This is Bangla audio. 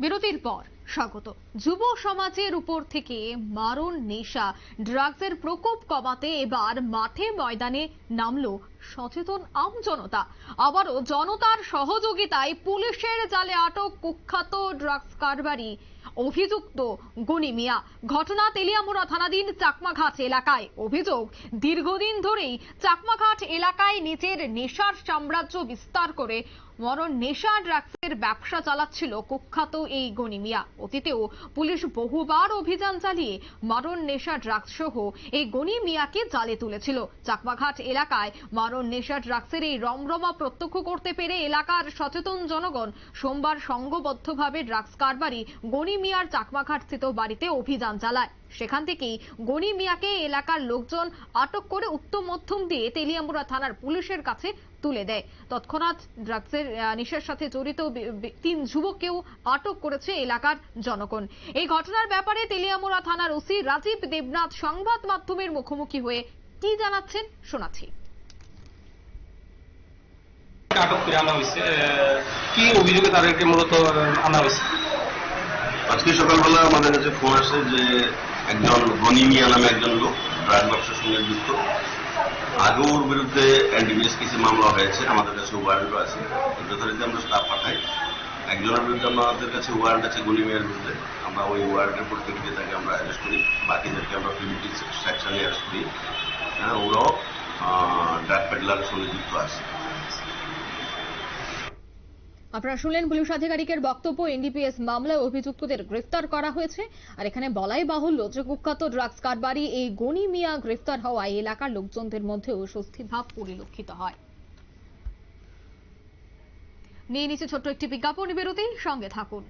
বিরতির পর স্বাগত। যুব সমাজের উপর থেকে মারণ নেশা, ড্রাগসের প্রকোপ কমাতে এবার মাঠে ময়দানে নামলো সচেতন আম জনতা। আবারও জনতার সহযোগিতায় পুলিশের জালে আটক কুখ্যাত ড্রাগস কারবারি। অভিযুক্ত গনি মিয়া। ঘটনা তেলিয়ামুড়া থানাধীন চাকমাঘাট এলাকায়। অভিযোগ, দীর্ঘদিন ধরেই চাকমাঘাট এলাকায় নিজের নেশার সাম্রাজ্য বিস্তার করে মরণ নেশা ড্রাগসের ব্যবসা চালাচ্ছিল কুখ্যাত এই গনি মিয়া। অতীতেও পুলিশ বহুবার অভিযান চালিয়ে মারণ নেশা ড্রাগস সহ এই গনি মিয়াকে জালে তুলেছিল। চাকমাঘাট এলাকায় মারণ নেশা ড্রাগসের এই রমরমা প্রত্যক্ষ করতে পেরে এলাকার সচেতন জনগণ সোমবার সংঘবদ্ধভাবে ড্রাগস কারবারি গনি মিয়ার চাকমাঘাট স্থিত বাড়িতে অভিযান চালায়। সেখান থেকেই গনি মিয়াকে এলাকার লোকজন আটক করে উত্তম মধ্যম দিয়ে তেলিয়ামুড়া থানার পুলিশের কাছে তুলে দেয়। তৎক্ষণাৎ ড্রাগসের নেশার সাথে জড়িত তিন যুবককেও আটক করেছে এলাকার জনগণ। এই ঘটনার ব্যাপারে তেলিয়ামুড়া থানার ওসি রাজীব দেবনাথ সংবাদ মাধ্যমের মুখোমুখি হয়ে কি জানাচ্ছেন শোনাচ্ছি। আটক করে আনা হয়েছে কি অভিযোগে তাদেরকে মূলত আনা হয়েছে? আজকে সকালবেলা আমাদের কাছে ফোন আসে যে একজন গনি মিয়া নামে একজন লোক ড্রাগ ব্যবসার সঙ্গে যুক্ত। আগেও ওর বিরুদ্ধে এনডিবিএস কিছু মামলা হয়েছে, আমাদের কাছে ওয়ারেন্টও আছে। যথারীতি আমরা স্টাফ পাঠাই। একজনের বিরুদ্ধে আমাদের কাছে ওয়ারেন্ট আছে গনি মিয়ার বিরুদ্ধে। আমরা ওই ওয়ারেন্টের পরিপ্রেক্ষিতে তাকে আমরা অ্যারেস্ট করি। বাকিদেরকে আমরা প্রিভিটিভ সেকশনে অ্যারেস্ট করি। হ্যাঁ ওরাও ড্রাগ পেডলারের সঙ্গে যুক্ত আছে। আপনারা শুনলেন পুলিশ আধিকারিকের বক্তব্য, এনডিপিএস মামলায় অভিযুক্তদের গ্রেফতার করা হয়েছে। আর এখানে বলাই বাহুল্য যে কুখ্যাত ড্রাগস কারবারি এই গনি মিয়া গ্রেফতার হওয়ায় এলাকার লোকজনদের মধ্যেও স্বস্তির ভাব পরিলক্ষিত হয়। নিয়ে নিচে ছোট্ট একটি বিজ্ঞাপন বিরতি সঙ্গে থাকুন।